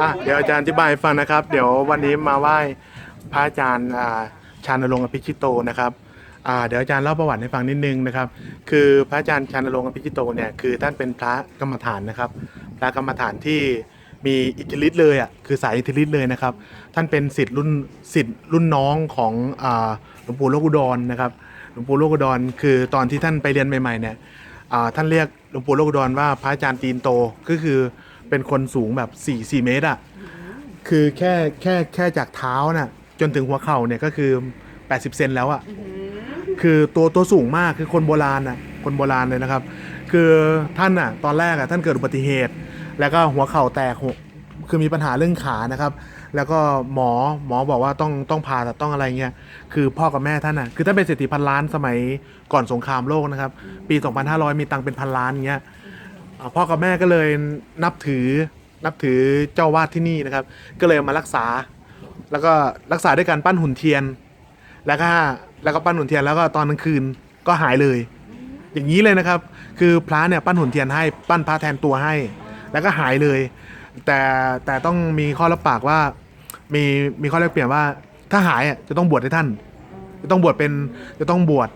อะเดี๋ยวอาจารย์อธิบายให้ฟังนะครับ เดี๋ยววันนี้มาไหว้พระอาจารย์อ่าชานรงค์อภิชิโตนะครับอ่าเดี๋ยวอาจารย์เล่าประวัติให้ฟังนิดนึงนะครับ คือพระอาจารย์ชานรงค์อภิชิโตเนี่ยคือท่านเป็นพระกรรมฐานนะครับ พระกรรมฐานที่มีอิทธิฤทธิ์เลยอะคือสายอิทธิฤทธิ์เลยนะครับ ท่านเป็นศิษย์รุ่นศิษย์รุ่นน้องของอ่าหลวงปู่โลกุดรนะครับหลวงปู่โลกุดรคือตอนที่ท่านไปเรียนใหม่ๆเนี่ยอ่าท่านเรียกหลวงปู่โลกุดรว่าพระอาจารย์ตีนโตก็คือ เป็นคนสูงแบบ4 4เมตรอะคือแค่แค่แค่จากเท้าน่ะ จนถึงหัวเข่าเนี่ยก็คือ 80 เซนแล้วอะ่ะคือตัวตัวสูงมากคือคนโบราณอะคนโบราณเลยนะครับ คือท่านอะ ตอนแรกอะท่านเกิดอุบัติเหตุ แล้วก็หัวเข่าแตกหัวคือมีปัญหาเรื่องขานะครับ แล้วก็หมอหมอบอกว่าต้องต้องผ่าตัดต้องอะไรเงี้ย คือพ่อกับแม่ท่านอะ คือท่านเป็นเศรษฐีพันล้านสมัยก่อนสงครามโลกนะครับ ปี 2500 มีตังค์เป็นพันล้านเงี้ย อ่าพ่อกับแม่ก็เลยนับถือนับถือเจ้าวาดที่นี่นะครับ ก็เลยเอามารักษา แล้วก็รักษาด้วยการปั้นหุ่นเทียน แล้วก็แล้วก็ปั้นหุ่นเทียนแล้วก็ตอนกลางคืนก็หายเลย อย่างนี้เลยนะครับ คือพระเนี่ยปั้นหุ่นเทียนให้ปั้นพระแทนตัวให้ แล้วก็หายเลย แต่แต่ต้องมีข้อรับปากว่ามีมีข้อแลกเปลี่ยนว่าถ้าหายอะจะต้องบวชให้ท่าน จะต้องบวชเป็นจะต้องบวช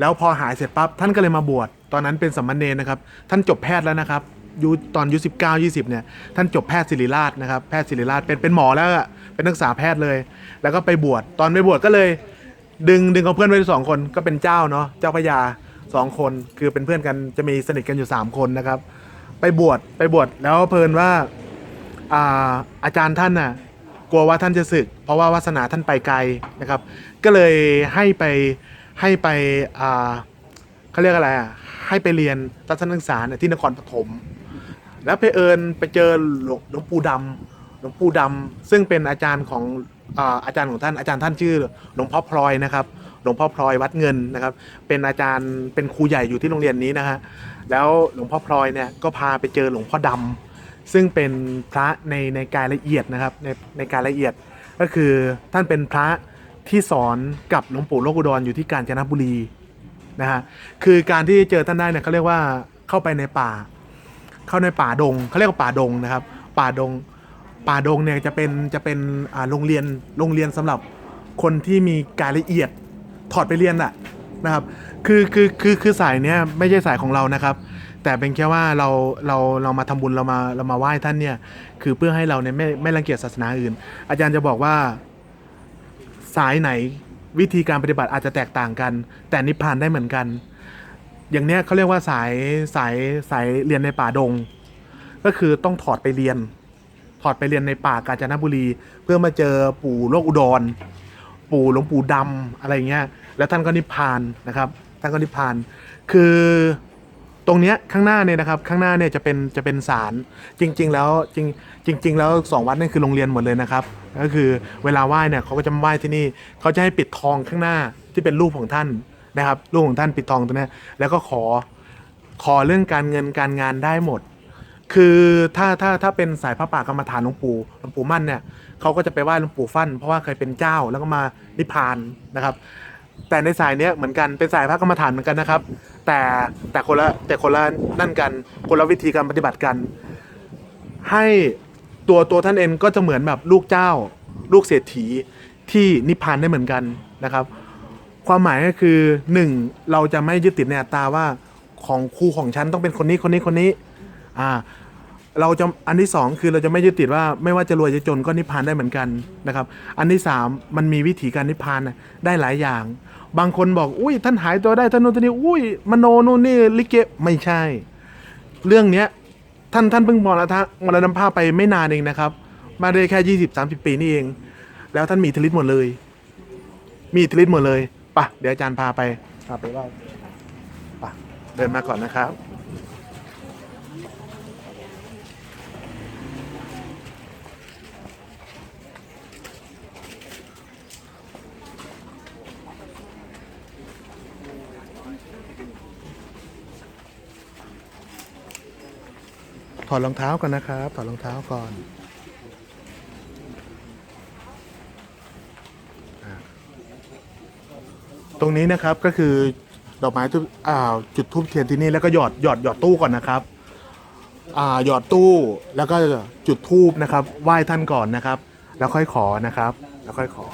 แล้วพอหายเสร็จปั๊บท่านก็เลยมาบวช ตอนนั้นเป็นสมมาเนรนะครับ ท่านจบแพทย์แล้วนะครับยุตอนอายุสิบเก้ายี่สิบเนี่ยท่านจบแพทย์ศิริราชนะครับแพทย์ศิริราชเป็นเป็นหมอแล้วอะเป็นนักศึกษาแพทย์เลย แล้วก็ไปบวชตอนไปบวชก็เลย ดึงดึงเอาเพื่อนไว้สองคนก็เป็นเจ้าเนาะเจ้าพระยาสองคนคือเป็นเพื่อนกันจะมีสนิทกันอยู่สามคนนะครับ ไปบวชไปบวชแล้วเพลินว่าอาอาจารย์ท่านน่ะกลัวว่าท่านจะสึก เพราะว่าวาสนาท่านไปไกลนะครับ ก็เลยให้ไปให้ไปอ่า เขาเรียกอะไรอะให้ไปเรียนทัศนศึกษาเนี่ยที่นครปฐมแล้วไปเอิญไปเจอหลวงปู่ดำหลวงปู่ดำซึ่งเป็นอาจารย์ของอาอาจารย์ของท่านอาจารย์ท่านชื่อหลวงพ่อพลอยนะครับหลวงพ่อพลอยวัดเงินนะครับ เป็นอาจารย์เป็นครูใหญ่อยู่ที่โรงเรียนนี้นะฮะแล้วหลวงพ่อพลอยเนี่ยก็พาไปเจอหลวงพ่อดำซึ่งเป็นพระในในกายละเอียดนะครับในในกายละเอียดก็คือท่านเป็นพระที่สอนกับหลวงปู่โลกุดรอยู่ที่กาญจนบุรี นะฮะคือการที่เจอท่านได้เนี่ยเขาเรียกว่าเข้าไปในป่า เข้าในป่าดงเขาเรียกว่าป่าดงนะครับ ป่าดงป่าดงเนี่ยจะเป็นจะเป็นอ่าโรงเรียนโรงเรียนสำหรับคนที่มีกายละเอียดถอดไปเรียนอะนะครับคือคือคือคือสายเนี้ยไม่ใช่สายของเรานะครับ แต่เป็นแค่ว่าเราเราเรามาทำบุญเรามาเรามาไหว้ท่านเนี่ยคือเพื่อให้เราเนี่ยไม่ไม่รังเกียจศาสนาอื่น อาจารย์จะบอกว่าสายไหน วิธีการปฏิบัติอาจจะแตกต่างกัน แต่นิพพานได้เหมือนกัน อย่างเนี้ยเขาเรียกว่าสายสายสายเรียนในป่าดง ก็คือต้องถอดไปเรียน ถอดไปเรียนในป่ากาญจนบุรี เพื่อมาเจอปู่โลกอุดร ปู่หลวงปู่ดำอะไรเงี้ยแล้วท่านก็นิพพานนะครับท่านก็นิพพานคือ ตรงเนี้ยข้างหน้าเนี่ยนะครับข้างหน้าเนี่ยจะเป็นจะเป็นศาลจริง ๆ แล้วจริงจริง ๆ แล้วสองวัดนี่คือโรงเรียนหมดเลยนะครับก็คือเวลาไหว้เนี่ยเขาก็จะมาไหว้ที่นี่เขาจะให้ปิดทองข้างหน้าที่เป็นรูปของท่านนะครับรูปของท่านปิดทองตรงนี้แล้วก็ขอขอเรื่องการเงินการงานได้หมด คือถ้าถ้าถ้าเป็นสายพระป่ากรรมฐานหลวงปู่หลวงปู่มั่นเนี่ยเขาก็จะไปไหว้หลวงปู่ฟั่นเพราะว่าเคยเป็นเจ้าแล้วก็มานิพพานนะครับ แต่ในสายเนี้ยเหมือนกันเป็นสายพระกรรมฐานเหมือนกันนะครับ แต่แต่คนละแต่คนละนั่นกันคนละวิธีการปฏิบัติกัน ให้ตัวตัวท่านเองก็จะเหมือนแบบลูกเจ้า ลูกเศรษฐีที่นิพพานได้เหมือนกันนะครับ ความหมายก็คือหนึ่งเราจะไม่ยึดติดในอัตตาว่าของครูของฉันต้องเป็นคนนี้คนนี้คนนี้อ่า เราจะอันที่สองคือเราจะไม่ยึดติดว่าไม่ว่าจะรวยจะจนก็นิพพานได้เหมือนกันนะครับอันที่สามมันมีวิธีการนิพพานน่ะได้หลายอย่าง บางคนบอกอุ้ยท่านหายตัวได้ท่านโน่นท่านนี้อุ้ยมโนนู่นนี่ลิเกไม่ใช่ เรื่องเนี้ยท่านท่านเพิ่งมรณะมรณภาพไปไม่นานเองนะครับ มาได้แค่ยี่สิบสามสิบปีนี่เอง แล้วท่านมีอิทธิฤทธิ์หมดเลย มีอิทธิฤทธิ์หมดเลยไปะเดี๋ยวอาจารย์พาไปพาไปไหว่าปะเดินมาก่อนนะครับ อดรองเท้าก่อนนะครับถอดรองเท้าก่อนตรงนี้นะครับก็คือดอกไม้ทุบอ่าจุดทูบเทียนที่นี่แล้วก็หยอดหยอดหยอดตู้ก่อนนะครับอ่าหยอดตู้แล้วก็จุดทูบนะครับไหว้ท่านก่อนนะครับ แล้วค่อยขอนะครับ แล้วค่อยขอ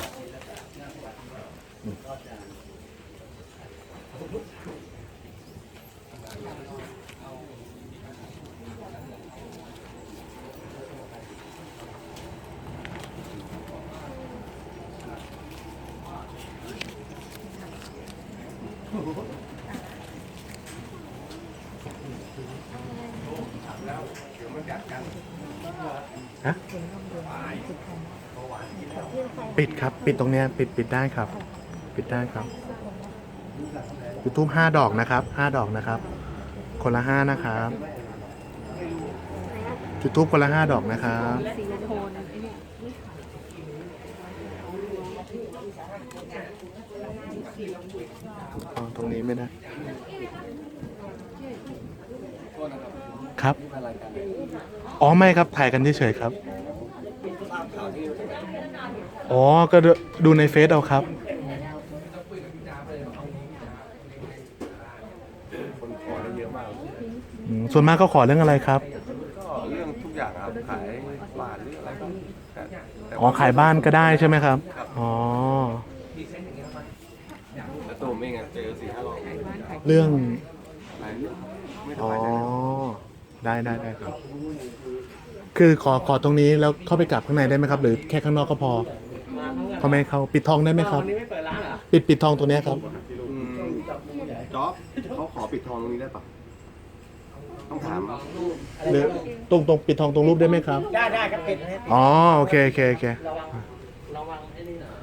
ฮะปิดครับปิดตรงเนี้ยปิดปิดได้ครับ ปิดได้ครับยูทูบห้าดอกนะครับห้าดอกนะครับ คนละห้านะครับยูทูบคนละห้าดอกนะครับอ๋อตรงนี้ไม่ได้ ครับ อ๋อไม่ครับถ่ายกันเฉยๆครับอ๋อก็ดูดูในเฟซเอาครับคนขอได้เยอะมากอืมส่วนมากก็ขอเรื่องอะไรครับก็เรื่องทุกอย่างครับขายบ้านหรืออะไรก็แต่แต่อ๋อขายบ้านก็ได้ใช่ไหมครับ อ๋อแต่ตัวผมเองอะเจอสี่ห้ารอบเรื่องหลายเรื่องไม่สอ๋อบายใจ ได้ได้ได้ครับ คือขอขอตรงนี้แล้วเข้าไปกลับข้างในได้ไหมครับ หรือแค่ข้างนอกก็พอเขาไม่ให้เข้าปิดทองได้ไหมครับปิดปิดทองตรงเนี้ยครับ อืมจ๊อบเขาขอปิดทองตรงนี้ได้ปะต้องถามหรือตรงตรงปิดทองตรงรูปได้ไหมครับ ได้ได้ครับปิดให้อ๋อโอเคโอเคโอเคระวังระวังไอ้นี่หน่อย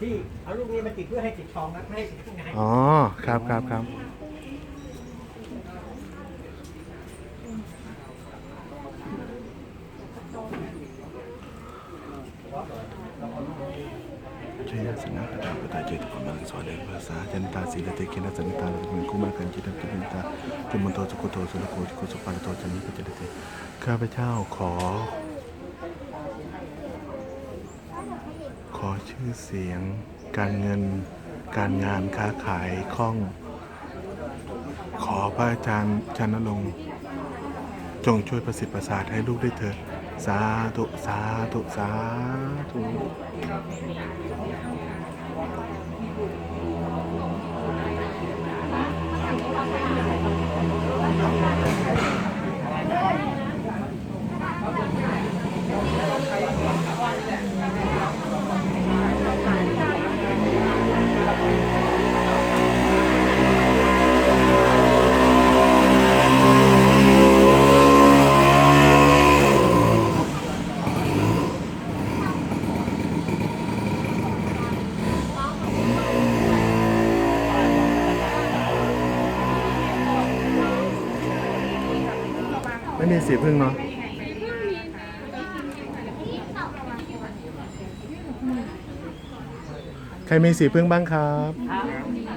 พี่เอาลูกนี้มาติดเพื่อให้ติดทองนะไม่ให้ติดข้างใน อ๋อครับครับครับ สนะกระดาษตาเจตุพมังสอนเดภาษาจันตาศีลเตกินสันตาลเป็นคุมากันจิตตุเป็นตาจุมันโตสุโกโตสุลโกจิโกสุปาลโตจันนิปเจตเตข้าพเจ้าขอ ขอชื่อเสียง การเงิน การงานค้าขายคล่อง ขอพระอาจารย์ชันลงจงช่วยประสิทธิ์ประสาทให้ลูกได้เถิดสาธุ สาธุ สาธุ ไม่มีสีพึ่งเนาะใครมีสีพึ่งบ้างครับสาธุสา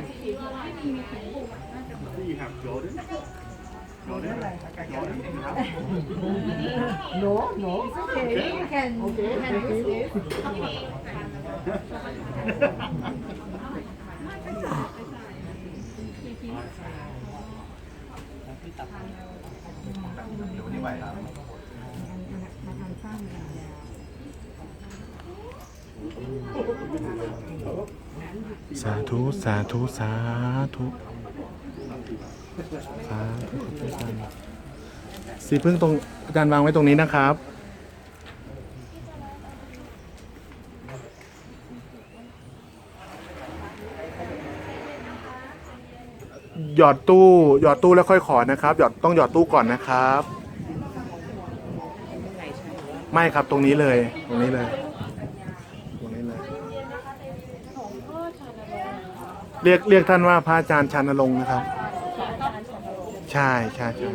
ธุสาธุส สาธุขอบคุณอาจาธุสีพึ่งตรงอาจารย์วางไว้ตรงนี้นะครับ หยอดตู้หยอดตู้แล้วค่อยขอนะครับหยอดต้องหยอดตู้ก่อนนะครับ ไม่ครับตรงนี้เลย ตรงนี้เลย ตรงนี้เลย เรียกเรียกท่านว่าพระอาจารย์ชานลงค์นะครับ ใช่ใช่ใช่